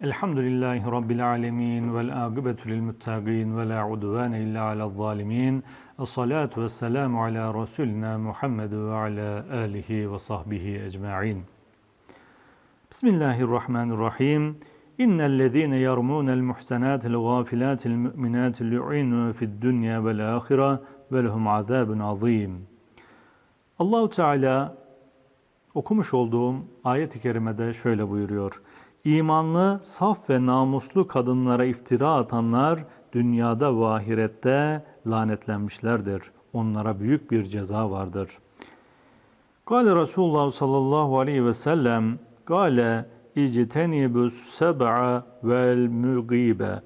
Elhamdülillahi rabbil alamin vel akibetu lil muttaqin ve la udvane illa alel zalimin. Essalatu vesselamu ala rasulina Muhammed ve ala alihi ve sahbihi ecmaîn. Bismillahirrahmanirrahim. İnnellezîne yermûnel muhsenâtil gâfilâtil mü'minâtil lu'inu fid dunya vel âhire ve lehum azâbun azîm. Allahu Teala okumuş olduğum ayet-i kerimede şöyle buyuruyor. İmanlı, saf ve namuslu kadınlara iftira atanlar dünyada ve ahirette lanetlenmişlerdir. Onlara büyük bir ceza vardır. Gale Resulullah sallallahu aleyhi ve sellem Gale ictenibus seb'a vel mügibe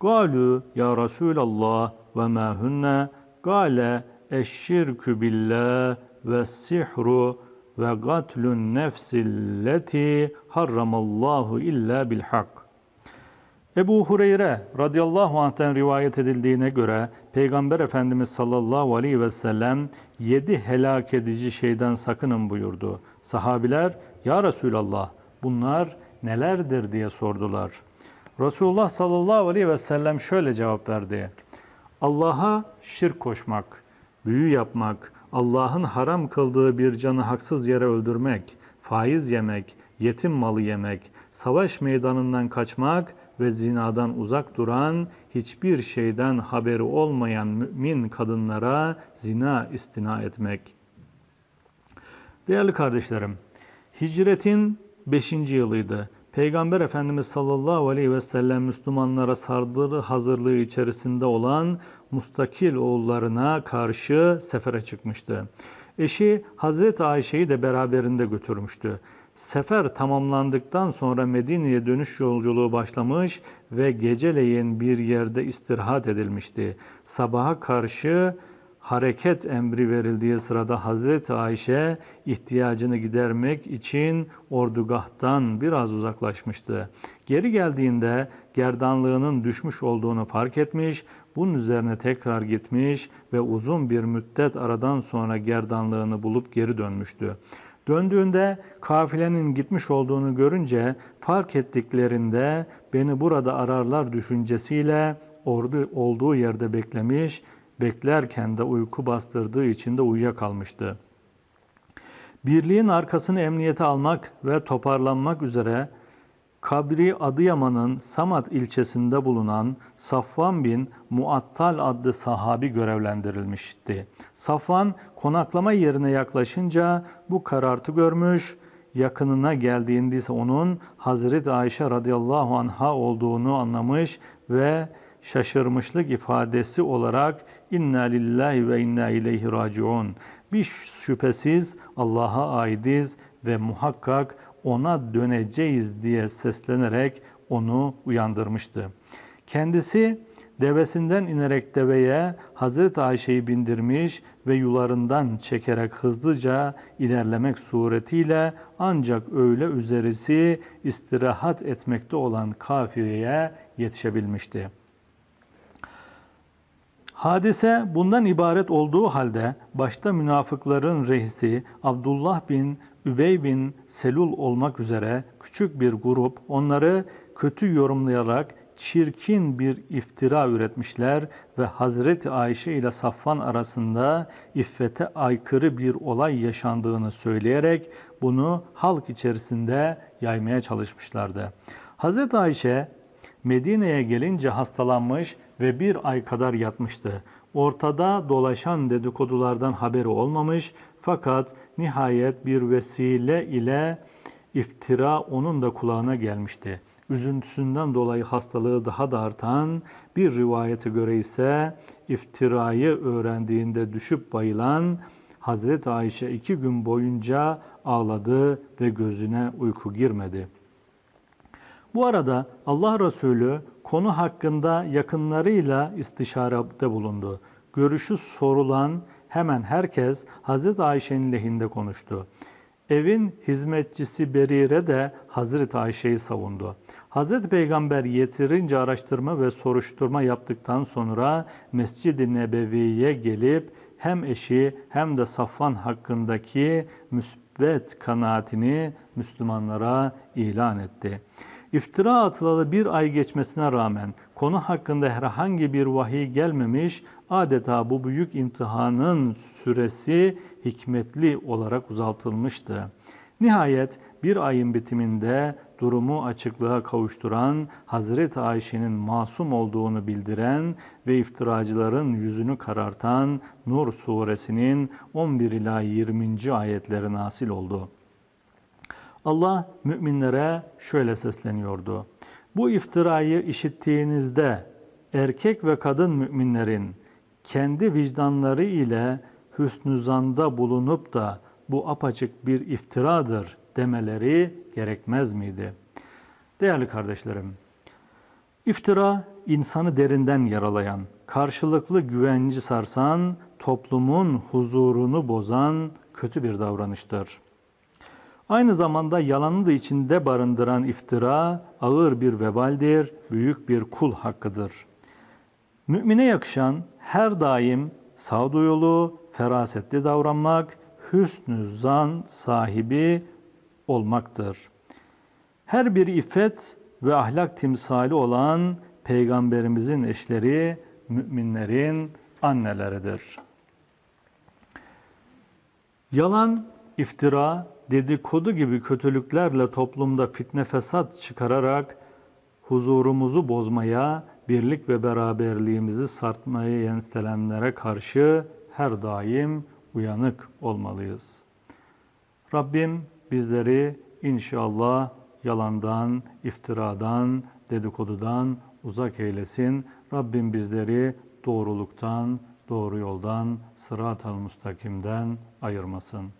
Galu ya Resulallah ve ma hunne Gale eşşirkü billah ve sihru ve gatlun nefsilleti harramallahu illa bil hak. Ebu Hureyre radıyallahu anh'ten rivayet edildiğine göre Peygamber Efendimiz sallallahu aleyhi ve sellem yedi helak edici şeyden sakının buyurdu. Sahabiler ya Resulallah bunlar nelerdir diye sordular. Resulullah sallallahu aleyhi ve sellem şöyle cevap verdi. Allah'a şirk koşmak, büyü yapmak, Allah'ın haram kıldığı bir canı haksız yere öldürmek, faiz yemek, yetim malı yemek, savaş meydanından kaçmak ve zinadan uzak duran, hiçbir şeyden haberi olmayan mümin kadınlara zina istina etmek. Değerli kardeşlerim, hicretin 5. yılıydı. Peygamber Efendimiz sallallahu aleyhi ve sellem Müslümanlara sardırı hazırlığı içerisinde olan mustakil oğullarına karşı sefere çıkmıştı. Eşi Hazreti Ayşe'yi de beraberinde götürmüştü. Sefer tamamlandıktan sonra Medine'ye dönüş yolculuğu başlamış ve geceleyin bir yerde istirahat edilmişti. Sabaha karşı hareket emri verildiği sırada Hazreti Ayşe ihtiyacını gidermek için ordugahtan biraz uzaklaşmıştı. Geri geldiğinde gerdanlığının düşmüş olduğunu fark etmiş, bunun üzerine tekrar gitmiş ve uzun bir müddet aradan sonra gerdanlığını bulup geri dönmüştü. Döndüğünde kafilenin gitmiş olduğunu görünce fark ettiklerinde beni burada ararlar düşüncesiyle ordu olduğu yerde beklemiş beklerken de uyku bastırdığı için de uyuyakalmıştı. Birliğin arkasını emniyete almak ve toparlanmak üzere Kabri Adıyaman'ın Samat ilçesinde bulunan Safvan bin Muattal adlı sahabi görevlendirilmişti. Safvan konaklama yerine yaklaşınca bu karartı görmüş, yakınına geldiğinde ise onun Hazreti Ayşe radıyallahu anha olduğunu anlamış ve şaşırmışlık ifadesi olarak inna lillahi ve inna ileyhi raciun. Bir şüphesiz Allah'a aidiz ve muhakkak ona döneceğiz diye seslenerek onu uyandırmıştı. Kendisi devesinden inerek deveye Hazreti Ayşe'yi bindirmiş ve yularından çekerek hızlıca ilerlemek suretiyle ancak öğle üzerisi istirahat etmekte olan kafireye yetişebilmişti. Hadise bundan ibaret olduğu halde başta münafıkların reisi Abdullah bin Übey bin Selul olmak üzere küçük bir grup onları kötü yorumlayarak çirkin bir iftira üretmişler ve Hazreti Ayşe ile Safvan arasında iffete aykırı bir olay yaşandığını söyleyerek bunu halk içerisinde yaymaya çalışmışlardı. Hazreti Ayşe Medine'ye gelince hastalanmış ve bir ay kadar yatmıştı. Ortada dolaşan dedikodulardan haberi olmamış fakat nihayet bir vesile ile iftira onun da kulağına gelmişti. Üzüntüsünden dolayı hastalığı daha da artan bir rivayete göre ise iftirayı öğrendiğinde düşüp bayılan Hazreti Ayşe iki gün boyunca ağladı ve gözüne uyku girmedi. Bu arada Allah Resulü konu hakkında yakınlarıyla istişarede bulundu. Görüşü sorulan hemen herkes Hazreti Ayşe'nin lehinde konuştu. Evin hizmetçisi Berire de Hazreti Ayşe'yi savundu. Hazreti Peygamber yeterince araştırma ve soruşturma yaptıktan sonra Mescid-i Nebevi'ye gelip hem eşi hem de Safvan hakkındaki müsbet kanaatini Müslümanlara ilan etti. İftira atılalı bir ay geçmesine rağmen konu hakkında herhangi bir vahiy gelmemiş, adeta bu büyük imtihanın süresi hikmetli olarak uzatılmıştı. Nihayet bir ayın bitiminde durumu açıklığa kavuşturan, Hazreti Ayşe'nin masum olduğunu bildiren ve iftiracıların yüzünü karartan Nur suresinin 11 ila 20. ayetleri nasil oldu. Allah müminlere şöyle sesleniyordu. Bu iftirayı işittiğinizde erkek ve kadın müminlerin kendi vicdanları ile hüsnü zanda bulunup da bu apaçık bir iftiradır demeleri gerekmez miydi? Değerli kardeşlerim, iftira insanı derinden yaralayan, karşılıklı güvenci sarsan, toplumun huzurunu bozan kötü bir davranıştır. Aynı zamanda yalanı da içinde barındıran iftira ağır bir vebaldir, büyük bir kul hakkıdır. Mümine yakışan her daim sağduyulu, ferasetli davranmak, hüsnü zan sahibi olmaktır. Her bir iffet ve ahlak timsali olan peygamberimizin eşleri müminlerin anneleridir. Yalan, iftira, dedikodu gibi kötülüklerle toplumda fitne fesat çıkararak huzurumuzu bozmaya, birlik ve beraberliğimizi sartmaya yenstelenlere karşı her daim uyanık olmalıyız. Rabbim bizleri inşallah yalandan, iftiradan, dedikodudan uzak eylesin. Rabbim bizleri doğruluktan, doğru yoldan, sırat-ı müstakimden ayırmasın.